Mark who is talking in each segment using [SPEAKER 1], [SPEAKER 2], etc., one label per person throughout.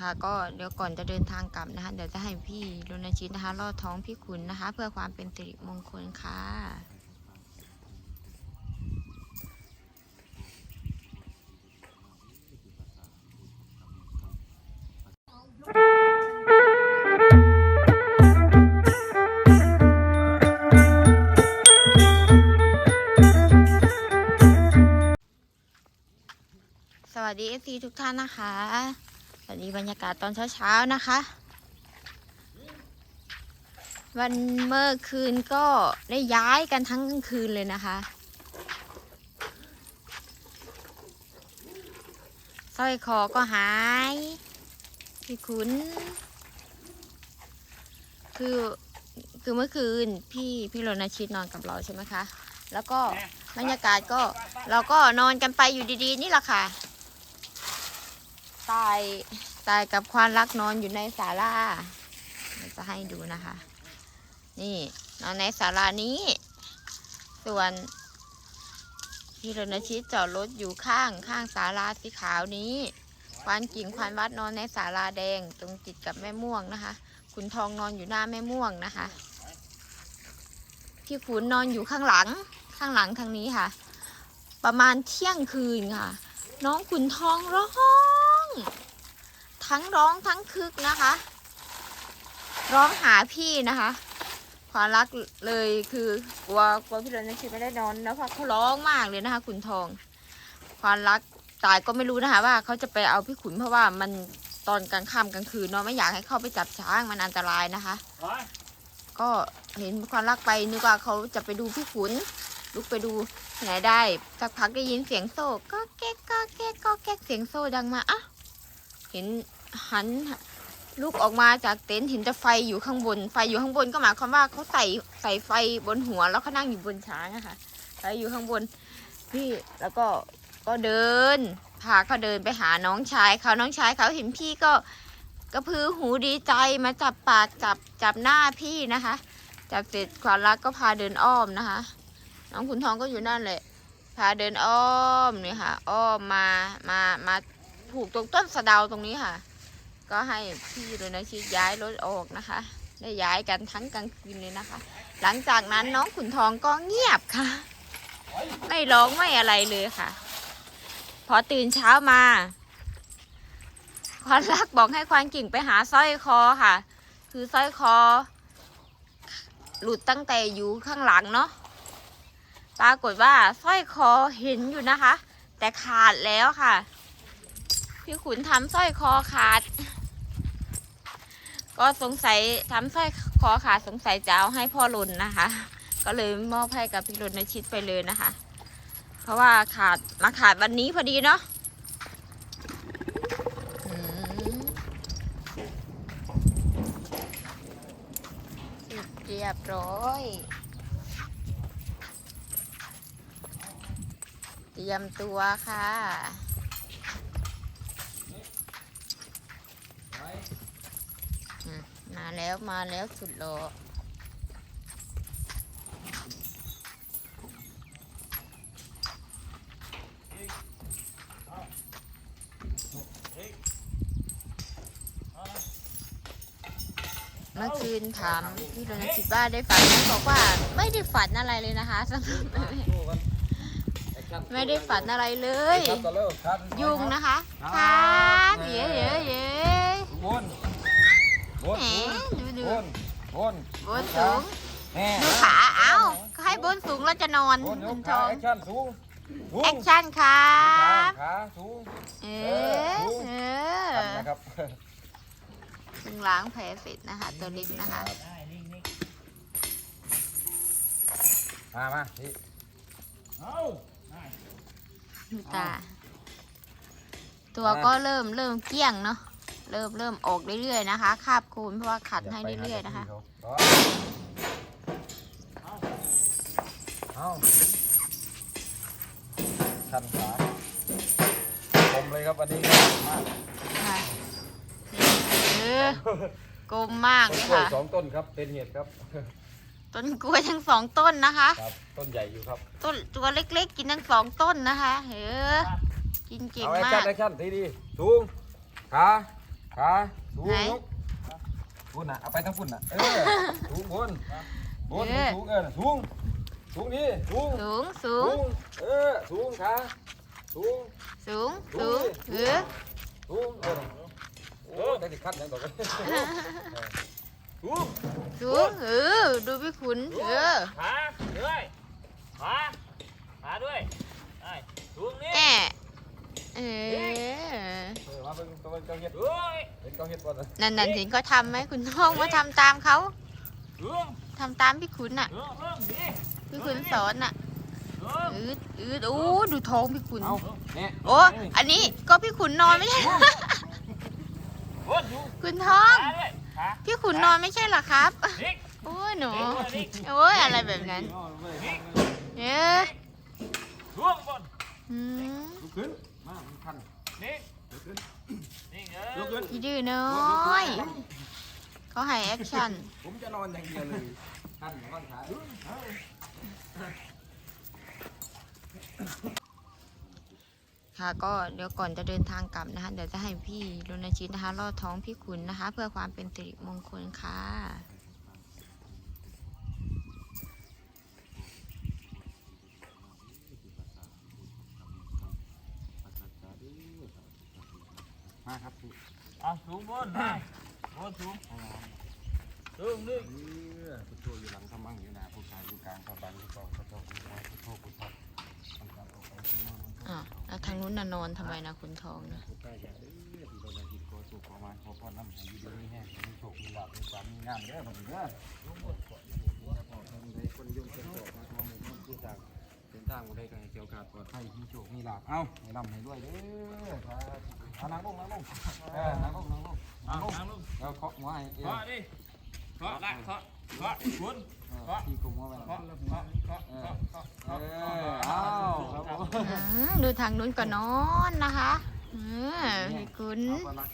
[SPEAKER 1] ค่ะก็เดี๋ยวก่อนจะเดินทางกลับนะคะ เดี๋ยวจะให้พี่รณชิตนะคะลอดท้องพี่ขุนนะคะ เพื่อความเป็นสิริมงคลค่ะสวัสดีเอฟซีทุกท่านนะคะ วัสดีบรรยากาศตอนเช้าๆนะคะ วันเมื่อคืนก็ได้ย้ายกันทั้งกลางคืนเลยนะคะสร้อยคอก็หายพี่ขุน คือคือเมื่อคืนพี่พี่รณชิตนอนกับเราใช่ไหมคะ แล้วก็บรรยากาศก็เราก็นอนกันไปอยู่ดีๆ นี่แหละค่ะ ตายตายกับควานรักนอนอยู่ในศาลาจะให้ดูนะคะ นี่นอนในศาลานี้ ส่วนพี่รณชิตจอดรถอยู่ข้างข้างศาลาสีขาวนี้ควานกิ่งควานวัดนอนในศาลาแดงตรงติดกับแม่ม่วงนะคะ ขุนทองนอนอยู่หน้าแม่ม่วงนะคะ พี่ขุนนอนอยู่ข้างหลังข้างหลังทางนี้ค่ะ ประมาณเที่ยงคืนค่ะ น้องขุนทองร้อง ทั้งร้องทั้งคึกนะคะ ร้องหาพี่นะคะความรักเลยคือกลัวกลัวพี่รณชิตไม่ได้นอนแล้วเพราะเขาร้องมากเลยนะคะ ขุนทอง ความรักตายก็ไม่รู้นะคะ ว่าเขาจะไปเอาพี่ขุนเพราะว่ามันตอนกลางค่ำกลางคืนเนาะไม่อยากให้เข้าไปจับช้างมันอันตรายนะคะ ก็เห็นความรักไปนึกว่าเขาจะไปดูพี่ขุนลุกไปดูที่ไหนได้สักพักได้ยินเสียงโซ่ก็แก๊กก็แก๊กก็แก๊กเสียงโซ่ดังมาอะ เห็นหันลุกออกมาจากเต็นท์เห็นแต่ไฟอยู่ข้างบน ไฟอยู่ข้างบนก็หมายความว่าเขาใส่ใส่ไฟบนหัวแล้วเขานั่งอยู่บนช้างอะค่ะไฟอยู่ข้างบนพี่แล้วก็ก็เดิน พาเขาเดินไปหาน้องชายเขาน้องชายเขาเห็นพี่ก็กระพือหูดีใจมาจับปากจับจับหน้าพี่นะคะจับเสร็จความรักก็พาเดินอ้อมนะคะ น้องขุนทองก็อยู่นั่นแหละพาเดินอ้อมเนี่ยค่ะ อ้อมมามามา ผูกตรงต้นสะเดาตรงนี้ค่ะ ก็ให้พี่รณชิตย้ายรถออกนะคะ ได้ย้ายกันทั้งกลางคืนเลยนะคะ หลังจากนั้นน้องขุนทองก็เงียบค่ะ ไม่ร้องไม่อะไรเลยค่ะ พอตื่นเช้ามาควานรักบอกให้ควานกิ่งไปหาสร้อยคอค่ะ คือสร้อยคอ หลุดตั้งแต่อยู่ข้างหลังเนาะปรากฏว่าสร้อยคอเห็นอยู่นะคะ แต่ขาดแล้วค่ะ พี่ขุนทำสร้อยคอขาด ก็สงสัยทำสร้อยคอขาดสงสัยจะเอาให้พ่อรุนนะคะ ก็เลยมอบให้กับพี่รุนในชิดไปเลยนะคะ เพราะว่าขาดมาขาดวันนี้พอดีเนาะเรียบร้อยเตรียมตัวค่ะ อืมมา แล้วมาแล้วสุดโลอเมื่อคืนถามพี่รณชิตว่าได้ฝันไหมบอกว่าไม่ได้ฝันอะไรเลยนะคะสำหรับไม่ได้ฝันอะไรเลย ยุงนะคะครับเย้เย้เย้
[SPEAKER 2] วนวน
[SPEAKER 1] แหมดูดู
[SPEAKER 2] วนวน
[SPEAKER 1] บนสูง
[SPEAKER 2] แม่
[SPEAKER 1] ดูขาเอ้าก็ให้บนสูงแล้วจะนอน
[SPEAKER 2] วนย
[SPEAKER 1] คุ
[SPEAKER 2] ก
[SPEAKER 1] ณท
[SPEAKER 2] ขา
[SPEAKER 1] อง
[SPEAKER 2] แอคชั่นสูงสูง
[SPEAKER 1] แอคชั่นครับ
[SPEAKER 2] ขาสูง
[SPEAKER 1] เออเออ
[SPEAKER 2] ทำนะครับ
[SPEAKER 1] เพิ่งล้างแผลเสร็จนะคะ ตัวเล็กนะคะ
[SPEAKER 2] มามาพี่
[SPEAKER 1] ดูตา ตัวก็เริ่มเริ่มเกลี้ยงเนาะ เริ่มเริ่มออกเรื่อยๆนะคะคาบคูณเพราะว่าขัดให้เรื่อยๆนะคะ
[SPEAKER 2] เอาชันขาคมเลยครับวันนี้มาก
[SPEAKER 1] ค่ะเออกลมมากเลย
[SPEAKER 2] กล้วย
[SPEAKER 1] ค่ะ
[SPEAKER 2] สองต้นครับเป็นเหตุครับ
[SPEAKER 1] ต้นกล้วยทั้งสองต้นนะคะ
[SPEAKER 2] ครับต้นใหญ่อยู่ครับ
[SPEAKER 1] ต้นตัวเล็กๆ กินทั้งสองต้นนะคะเออกินเก่ง
[SPEAKER 2] เอาแอค
[SPEAKER 1] มา
[SPEAKER 2] ชั่
[SPEAKER 1] ก
[SPEAKER 2] นแอคชั่นทีดีสูงขา ขาสูง
[SPEAKER 1] ไหน
[SPEAKER 2] ยกบุญน่ะเอาไปทั้งฝุ่นน่ะเออสูงบนบน
[SPEAKER 1] เออ
[SPEAKER 2] สูงเออสูงสูงนี่สูง
[SPEAKER 1] สูงสูง
[SPEAKER 2] เออสูงขาสูง
[SPEAKER 1] สูง
[SPEAKER 2] สู
[SPEAKER 1] สู
[SPEAKER 2] ง
[SPEAKER 1] ง
[SPEAKER 2] ดิ
[SPEAKER 1] เออ
[SPEAKER 2] สูงเออโอ้ได้สิคัดยังดอกเลยสูง
[SPEAKER 1] สูงเออดูพี่ขุนเออ
[SPEAKER 3] ขาด้วยขาขาด้วยไอ้สูงนี่
[SPEAKER 1] แอะเออ
[SPEAKER 2] เออมาเบิ่งตัวเจ้าเฮ็ดเห็นเขาเฮ็ดบ่ล่ะ
[SPEAKER 1] นั่นนั่นเห็นเขาทำไหมคุณท้องว่าทำตามเขาทำตามพี่ขุนน่ะ พี่ขุนสอนน่ะอืดอืดโอ้ดูท้องพี่ขุนโอ้อันนี้ก็พี่ขุนนอนไม่ใช่คุณท้องพี่ขุนนอนไม่ใช่หรอครับโอ้หนู
[SPEAKER 3] นี่
[SPEAKER 1] โอ้ยอะไรแบบนั้
[SPEAKER 3] น
[SPEAKER 1] เออ
[SPEAKER 3] สูงบน
[SPEAKER 1] อืม
[SPEAKER 2] ลุกขึ้นมามันคัน
[SPEAKER 3] นี่
[SPEAKER 2] ลุกขึ้น
[SPEAKER 3] นี่เอ
[SPEAKER 2] ลุก
[SPEAKER 3] อ
[SPEAKER 2] ขึ้น
[SPEAKER 1] พี่ดื้อน้อย เขาให้แอคชั่น
[SPEAKER 2] ผมจะนอนอย่างเดียวเลยคันข้างขา
[SPEAKER 1] ค่ะก็เดี๋ยวก่อนจะเดินทางกลับนะคะ เดี๋ยวจะให้พี่รณชิตนะคะลอดท้องพี่ขุนนะคะ เพื่อความเป็นสิริมงคลค่ะ
[SPEAKER 2] มาครับ
[SPEAKER 3] เอาสูงบนได้บนสูงสูงนี่
[SPEAKER 2] เออพุทโธอยู่หลังธรรมังอยู่หน้าผู้ชายอยู่กลางพระบังอยู่กองพระโตอยู่หัวพุทโธพุทโธทำการออกไปที่นั่น
[SPEAKER 1] อะแล้วทางนู้นน่ะนอนทำไมนะคุณทองนะ
[SPEAKER 2] พุทธายาเด้อที่เราได้ยินโกสุขของมันขอพรน้ำให้อยู่ดีมีแห้งมีโชคมีลาภมีความมีงามเด้อบัดนี้เด้อลุงหมดก่อนจะพอทำได้คนยุ่งคนโตมาทำให้มันผู้จากเป็นทางบ่ได้กันให้เกี่ยวขาดปลอดภัยมีโชคมีลาภเอ้าให้ร่ำให้รวยเด้อครับ เอานางลงนางลงเออนางลงนางลง
[SPEAKER 3] เอา
[SPEAKER 2] นางลง
[SPEAKER 3] ทางลูก
[SPEAKER 2] แล้วเคาะหัวให้เอ
[SPEAKER 3] เคาะดิเคาะละเคาะเคาะคุณ
[SPEAKER 2] อที่กุมหัวไว้
[SPEAKER 3] เคาะเคาะเคาะเคาะเคาะ
[SPEAKER 2] เอ
[SPEAKER 3] เคาะ
[SPEAKER 2] อเอาครับผม
[SPEAKER 1] อืมดูทางนู้นก็นอนนะคะเออพี่ขุน
[SPEAKER 2] เอาไปละ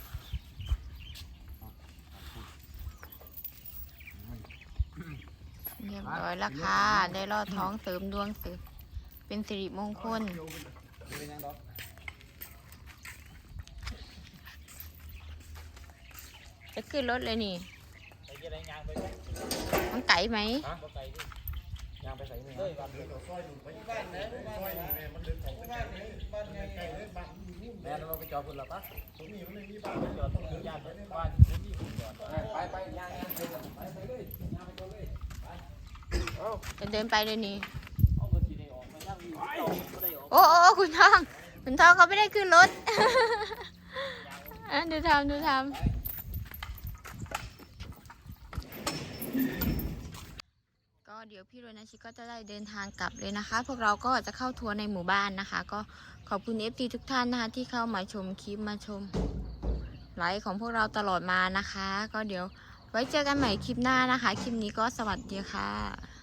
[SPEAKER 1] เรียบร้อยแล้วค่ะ ได้ลอดท้องเสริมดวงเสริมเป็นสิริมงคล
[SPEAKER 2] เป็นยังดอก
[SPEAKER 1] จะขึ้นรถเลยนี่
[SPEAKER 3] ไปจะได้ยางไปไหม
[SPEAKER 1] ต้องไก่ไหม
[SPEAKER 3] ฮะบ่ไกลดิ
[SPEAKER 2] ยางไปใส่มือ
[SPEAKER 3] เลยวันเลย
[SPEAKER 2] แม่เราไปจอดพุ่นละปะ
[SPEAKER 3] จอดตรงนี้ยานไปบ้านผมมีผมจอด
[SPEAKER 2] ไปไปยางยางไปไปไปเลยยางไปก่อนเลย
[SPEAKER 1] จะเดินไปเลยนี่
[SPEAKER 3] เอาก็สิได้ออกมาย่างอยู่เอาบ่ได้ออก
[SPEAKER 1] โอ้โอ้โอ้คุณทองคุณทองเขาไม่ได้ขึ้นรถอะดูทำดูทำก็เดี๋ยวพี่โรนัชิก็จะได้เดินทางกลับเลยนะคะ พวกเราก็จะเข้าทัวร์ในหมู่บ้านนะคะ ก็ขอบคุณเอฟทีทุกท่านนะคะ ที่เข้ามาชมคลิปมาชมไลฟ์ของพวกเราตลอดมานะคะ ก็เดี๋ยวไว้เจอกันใหม่คลิปหน้านะคะ คลิปนี้ก็สวัสดีค่ะ